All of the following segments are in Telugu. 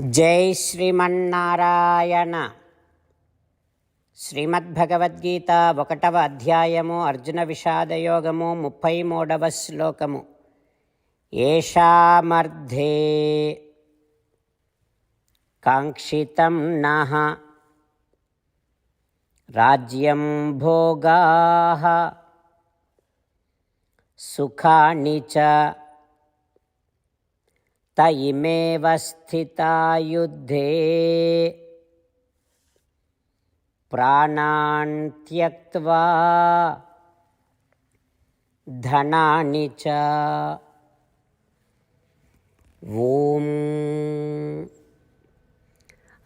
జై శ్రీమన్నారాయణ. శ్రీమద్భగవద్గీత ఒకటవ అధ్యాయము అర్జున విషాదయోగము ముప్పై మూడవ శ్లోకము. ఏషామర్థే కాంక్షితం నహ రాజ్యం భోగా సుఖాని చ त इमेव स्थिता युद्धे प्राणान् त्यक्त्वा धनानि च ఓం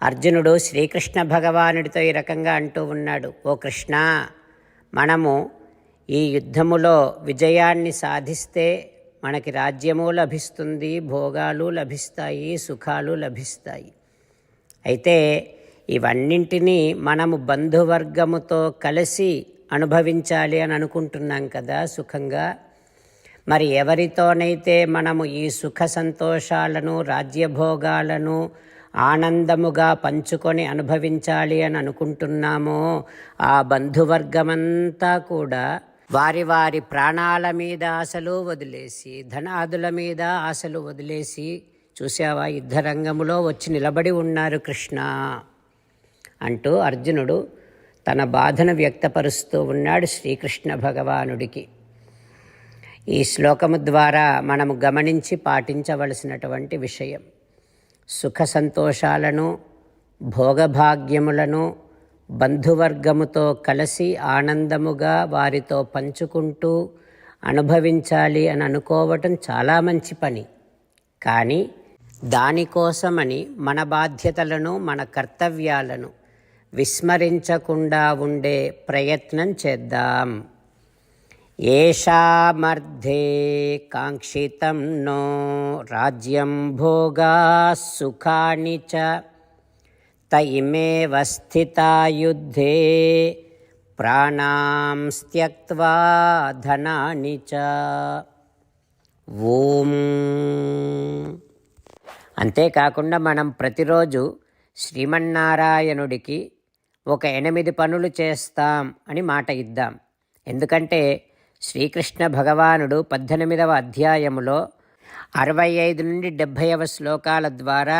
అర్జునుడు శ్రీకృష్ణ భగవానుడితో ఈ రకంగా అంటూ ఉన్నాడు ఓ కృష్ణ మనము ఈ యుద్ధములో విజయాన్ని సాధిస్తే మనకి రాజ్యము లభిస్తుంది భోగాలు లభిస్తాయి సుఖాలు లభిస్తాయి. అయితే ఇవన్నింటినీ మనము బంధువర్గముతో కలిసి అనుభవించాలి అని అనుకుంటున్నాం కదా సుఖంగా. మరి ఎవరితోనైతే మనము ఈ సుఖ సంతోషాలను రాజ్యభోగాలను ఆనందముగా పంచుకొని అనుభవించాలి అని అనుకుంటున్నామో ఆ బంధువర్గమంతా కూడా వారి వారి ప్రాణాల మీద ఆశలు వదిలేసి ధనాదుల మీద ఆశలు వదిలేసి చూసావా యుద్ధరంగములో వచ్చి నిలబడి ఉన్నారు కృష్ణ. అంటూ అర్జునుడు తన బాధను వ్యక్తపరుస్తూ ఉన్నాడు శ్రీకృష్ణ భగవానుడికి. ఈ శ్లోకము ద్వారా మనము గమనించి పాటించవలసినటువంటి విషయం. సుఖ సంతోషాలను భోగభాగ్యములను బంధువర్గముతో కలిసి ఆనందముగా వారితో పంచుకుంటూ అనుభవించాలి అని అనుకోవటం చాలా మంచి పని. కానీ దానికోసమని మన బాధ్యతలను మన కర్తవ్యాలను విస్మరించకుండా ఉండే ప్రయత్నం చేద్దాం. ఏషామర్థే కాంక్షితం నో రాజ్యం భోగా సుఖాని చ त इमेव स्थिता युद्धे ప్రాణాం త్యక్వా ధనాని చ ఓం అంతేకాకుండా మనం ప్రతిరోజు శ్రీమన్నారాయణుడికి ఒక ఎనిమిది పనులు చేస్తాం అని మాట ఇద్దాం ఎందుకంటే శ్రీకృష్ణ భగవానుడు పద్దెనిమిదవ అధ్యాయములో అరవై ఐదు నుండి డెబ్భైవ శ్లోకాల ద్వారా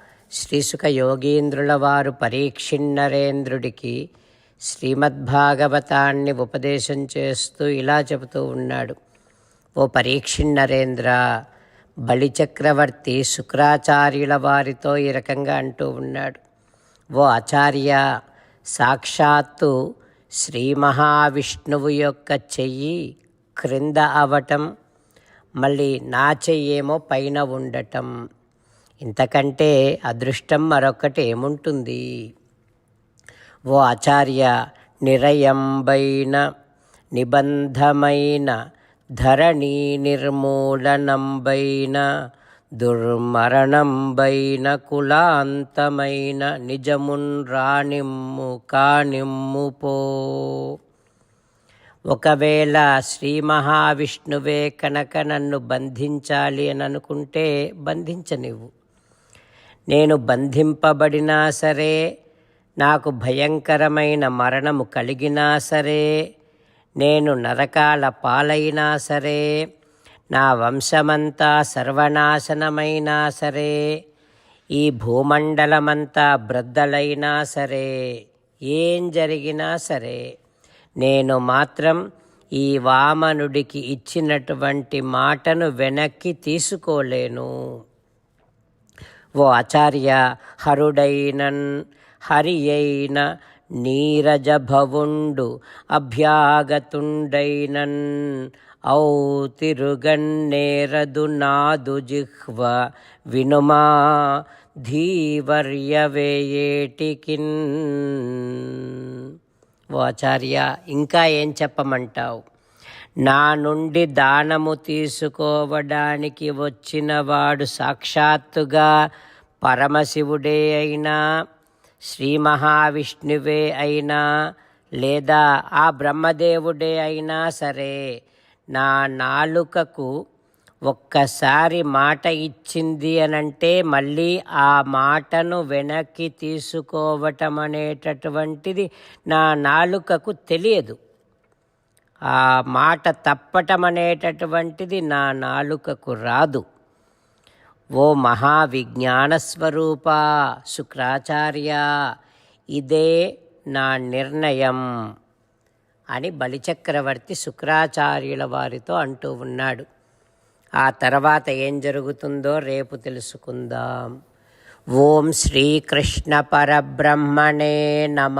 శ్రీసుక యోగీంద్రుల వారు పరీక్షిన్నరేంద్రుడికి శ్రీమద్భాగవతాన్ని ఉపదేశం చేస్తూ ఇలా చెబుతూ ఉన్నాడు. ఓ పరీక్షిన్నరేంద్ర బలిచక్రవర్తి శుక్రాచార్యుల వారితో ఈ రకంగా అంటూ ఉన్నాడు. ఓ ఆచార్య సాక్షాత్తు శ్రీ మహావిష్ణువు యొక్క చెయ్యి క్రింద అవటం మళ్ళీ నా చెయ్యేమో పైన ఉండటం. ఇంతకంటే అదృష్టం మరొకటి ఏముంటుంది? ఓ ఆచార్య నిరయంబైన నిబంధమైన ధరణి నిర్మూలనంబైన దుర్మరణంబైన కులాంతమైన నిజమున్ రాణిమ్ము కానిమ్ము పో. ఒకవేళ శ్రీ మహావిష్ణువే కనుక నన్ను బంధించాలి అని అనుకుంటే బంధించనివ్వు. నేను బంధింపబడినా సరే నాకు భయంకరమైన మరణము కలిగినా సరే నేను నరకాల పాలైనా సరే నా వంశమంతా సర్వనాశనమైనా సరే ఈ భూమండలమంతా బ్రద్దలైనా సరే ఏం జరిగినా సరే నేను మాత్రం ఈ వామనుడికి ఇచ్చినటువంటి మాటను వెనక్కి తీసుకోలేను. ఓ ఆచార్య హరుడైనన్ హరియైన నీరజభవుండు అభ్యాగతుండైనన్ ఔ తిరుగన్నేరదు నాదు జిహ్వ వినుమా ధీవర్యవేయేటికిన్. ఓ ఆచార్య ఇంకా ఏం చెప్పమంటావు? నా నుండి దానము తీసుకోవడానికి వచ్చినవాడు సాక్షాత్తుగా పరమశివుడే అయినా శ్రీ మహావిష్ణువే అయినా లేదా ఆ బ్రహ్మదేవుడే అయినా సరే నా నాలుకకు ఒక్కసారి మాట ఇచ్చింది అనంటే మళ్ళీ ఆ మాటను వెనక్కి తీసుకోవటం అనేటటువంటిది నా నాలుకకు తెలియదు. ఆ మాట తప్పటం అనేటటువంటిది నా నాలుకకు రాదు. ఓ మహావిజ్ఞానస్వరూప శుక్రాచార్య ఇదే నా నిర్ణయం అని బలిచక్రవర్తి శుక్రాచార్యుల వారితో అంటూ ఉన్నాడు. ఆ తర్వాత ఏం జరుగుతుందో రేపు తెలుసుకుందాం. ఓం శ్రీకృష్ణ పరబ్రహ్మణే నమ.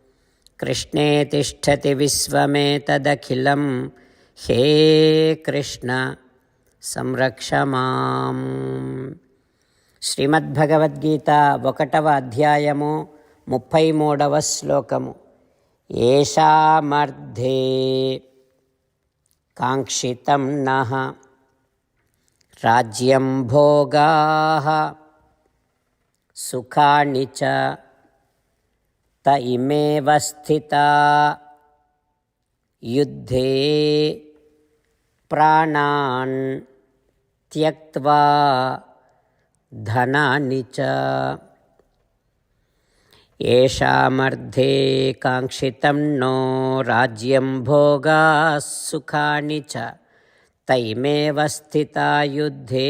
కృష్ణే తిష్టతి విశ్వమేతదఖిలం. హే కృష్ణ సంరక్ష మాం. శ్రీమద్భగవద్గీత ఒకటవ అధ్యాయము ముప్పై మూడవ శ్లోకము. ఏషామర్థే కాంక్షితం నహ రాజ్యం భోగా. సుఖాని చ त इमेव स्थिता युद्धे प्राणान् त्यक्त्वा धनानि च येषामर्धे काङ्क्षितं नो राज्यं भोगाः सुखानि च तैमेव स्थिता युद्धे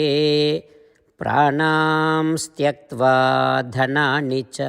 प्राणां त्यक्त्वा धनानि च